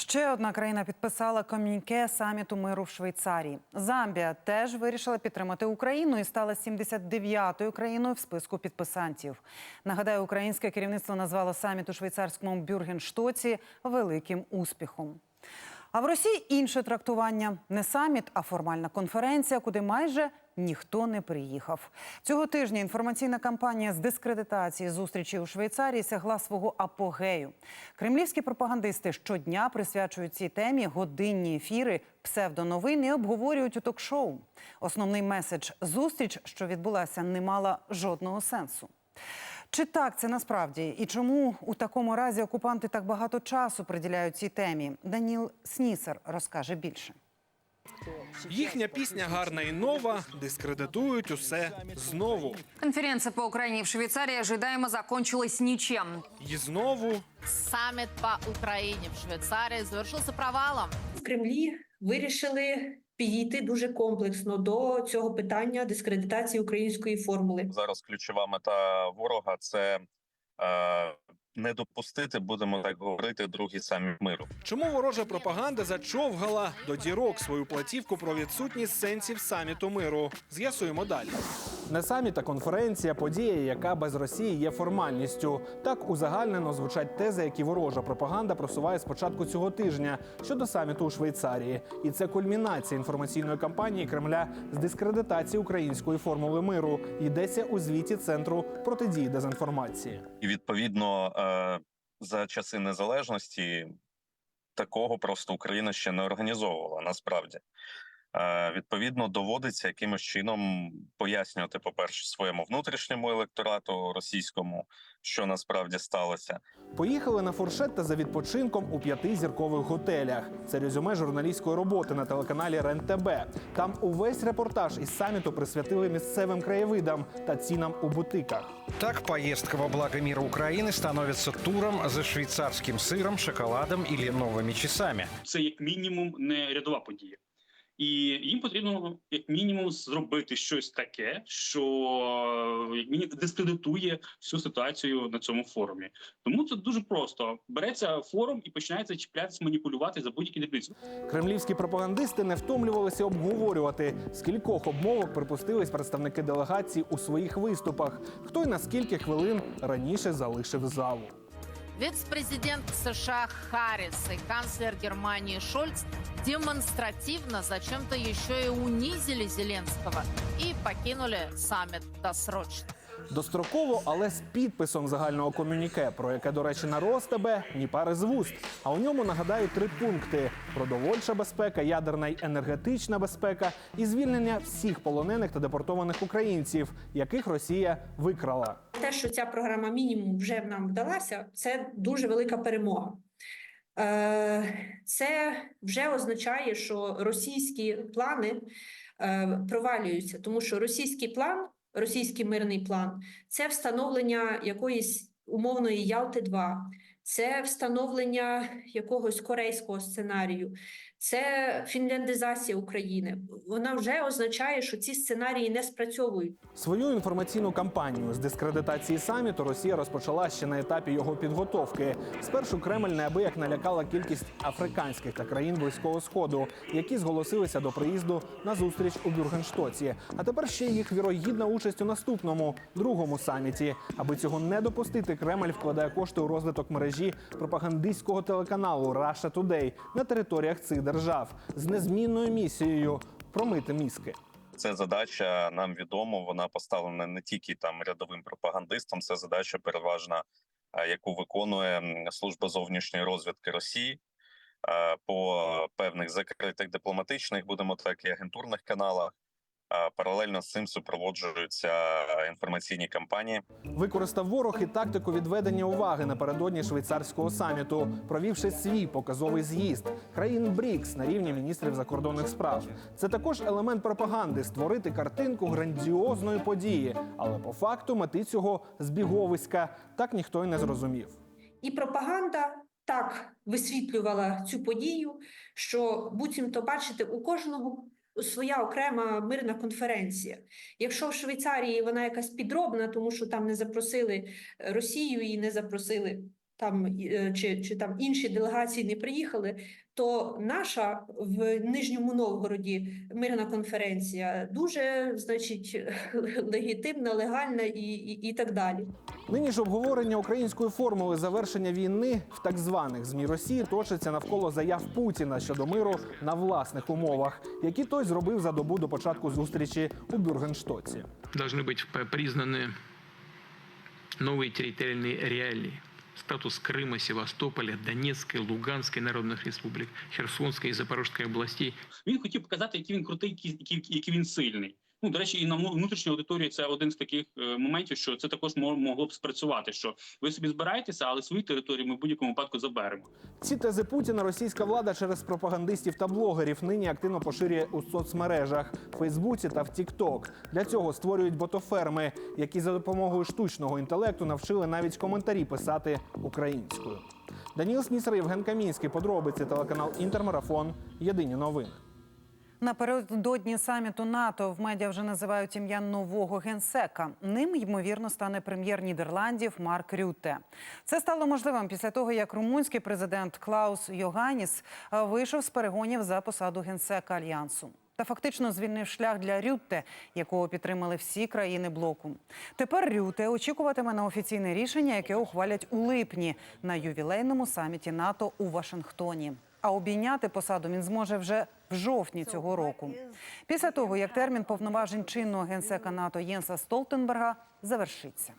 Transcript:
Ще одна країна підписала комюніке саміту миру в Швейцарії. Замбія теж вирішила підтримати Україну і стала 79-ю країною в списку підписантів. Нагадаю, українське керівництво назвало саміт у швейцарському Бюргенштоці великим успіхом. А в Росії інше трактування не саміт, а формальна конференція, куди майже ніхто не приїхав. Цього тижня інформаційна кампанія з дискредитації зустрічі у Швейцарії сягла свого апогею. Кремлівські пропагандисти щодня присвячують цій темі годинні ефіри, псевдоновини і обговорюють у ток-шоу. Основний меседж зустріч, що відбулася, не мала жодного сенсу. Чи так це насправді? І чому у такому разі окупанти так багато часу приділяють цій темі? Даніл Снісер розкаже більше. Їхня пісня гарна і нова, дискредитують усе знову. Конференция по Украине в Швейцарии ожидаемо закончилась ничем. І знову Саммит по Украине в Швейцарии завершился провалом. в Кремлі вирішили підійти дуже комплексно до цього питання дискредитації української формули. зараз ключова мета ворога це е, не допустити, будемо так говорити, другий саміт миру. чому ворожа пропаганда зачовгала до дірок свою платівку про відсутність сенсів саміту миру? З'ясуємо далі. Не саміт, а конференція, подія, яка без Росії є формальністю. Так узагальнено звучать тези, які ворожа пропаганда просуває з початку цього тижня щодо саміту у Швейцарії. І це кульмінація інформаційної кампанії Кремля з дискредитації української формули миру. Йдеться у звіті центру протидії дезінформації. І відповідно е, за часи незалежності такого просто Україна ще не організовувала. Насправді, відповідно, доводиться якимось чином пояснювати, по перше, своєму внутрішньому електорату російському, що насправді сталося. Поїхали на фуршет за відпочинком у п'ятизіркових готелях. Це резюме журналістської роботи на телеканалі РЕН-ТБ. Там увесь репортаж із саміту присвятили місцевим краєвидам та цінам у бутиках. Так, поездка во благо мира Украины становится туром за швейцарским сыром, шоколадом или новыми часами. це як мінімум не рядова подія. І їм потрібно як мінімум зробити щось таке, що як мінімум дискредитує всю ситуацію на цьому форумі. Тому це дуже просто береться форум і починається чіплятися, маніпулювати за будь-які дрібниці. Кремлівські пропагандисти не втомлювалися обговорювати, скількох обмовок припустились представники делегації у своїх виступах. Хто й на скільки хвилин раніше залишив залу. Вице-президент США Харрис и канцлер Германии Шольц демонстративно зачем-то еще и унизили Зеленского и покинули саммит досрочно. Достроково, але з підписом загального комюніке, про яке, до речі, на Ростебе ні пари з вуст. А у ньому нагадаю три пункти: продовольча безпека, ядерна й енергетична безпека і звільнення всіх полонених та депортованих українців, яких Росія викрала. Те, що ця програма мінімум вже нам вдалася, це дуже велика перемога. Е, Це вже означає, що російські плани е, провалюються, тому що російський план, російський мирний план це встановлення якоїсь умовної Ялти 2 це встановлення якогось корейського сценарію, це фінляндизація України. Вона вже означає, що ці сценарії не спрацьовують. Свою інформаційну кампанію з дискредитації саміту Росія розпочала ще на етапі його підготовки. Спершу Кремль неабияк налякала кількість африканських та країн близького сходу, які зголосилися до приїзду на зустріч у Бюргенштоці. А тепер ще їх вірогідна участь у наступному другому саміті. Аби цього не допустити, Кремль вкладає кошти у розвиток мережі пропагандистського телеканалу Russia Today на територіях цих держав з незмінною місією промити мізки. Це задача нам відомо. Вона поставлена не тільки там рядовим пропагандистом. Це задача переважна, е, яку виконує служба зовнішньої розвідки Росії е, по певних закритих дипломатичних, будемо так і агентурних каналах. Паралельно з цим супроводжуються інформаційні кампанії. Використав ворог і тактику відведення уваги напередодні швейцарського саміту, провівши свій показовий з'їзд країн БРІКС на рівні міністрів закордонних справ. Це також елемент пропаганди створити картинку грандіозної події, але по факту мети цього збіговиська так ніхто й не зрозумів. І пропаганда так висвітлювала цю подію, що буцімто бачите, у кожного своя окрема мирна конференція. Якщо в Швейцарії вона якась підробна, тому що там не запросили Росію і не запросили там е, чи, чи там інші делегації не приїхали, то наша в Нижньому Новгороді мирна конференція дуже, значить, легітимна, легальна і, і, і так далі. Нині ж обговорення української формули завершення війни в так званих змі Росії точиться навколо заяв Путіна щодо миру на власних умовах, які той зробив за добу до початку зустрічі у Бюргенштоці. должны быть п- признаны новые территориальные реалии. Статус Крыма, Севастополя, Донецкой, Луганской народных республик, Херсонской и Запорожской областей Він хотів показати, який він крутий, який він сильний. Ну, до речі, і на вну- внутрішній аудиторії це один з таких е, моментів, що це також могло б спрацювати. Що ви собі збираєтеся, але свої території ми в будь-якому випадку заберемо. Ці тези Путіна російська влада через пропагандистів та блогерів нині активно поширює у соцмережах Фейсбуці та в Тікток. Для цього створюють ботоферми, які за допомогою штучного інтелекту навчили навіть коментарі писати українською. Даніл Снісер, Євген Камінський. Подробиці телеканал Інтермарафон. Єдині новини. Напередодні саміту НАТО в медіа вже називають ім'я нового генсека. Ним ймовірно стане прем'єр Нідерландів Марк Рюте. Це стало можливим після того, як румунський президент Клаус Йоганіс е, вийшов з перегонів за посаду генсека альянсу. Та фактично звільнив шлях для Рютте, якого підтримали всі країни блоку. Тепер Рюте очікуватиме на офіційне рішення, яке ухвалять у липні на ювілейному саміті НАТО у Вашингтоні. А обійняти посаду він зможе вже в жовтні цього року. Після того, як термін повноважень чинного генсека НАТО Єнса Столтенберга завершиться.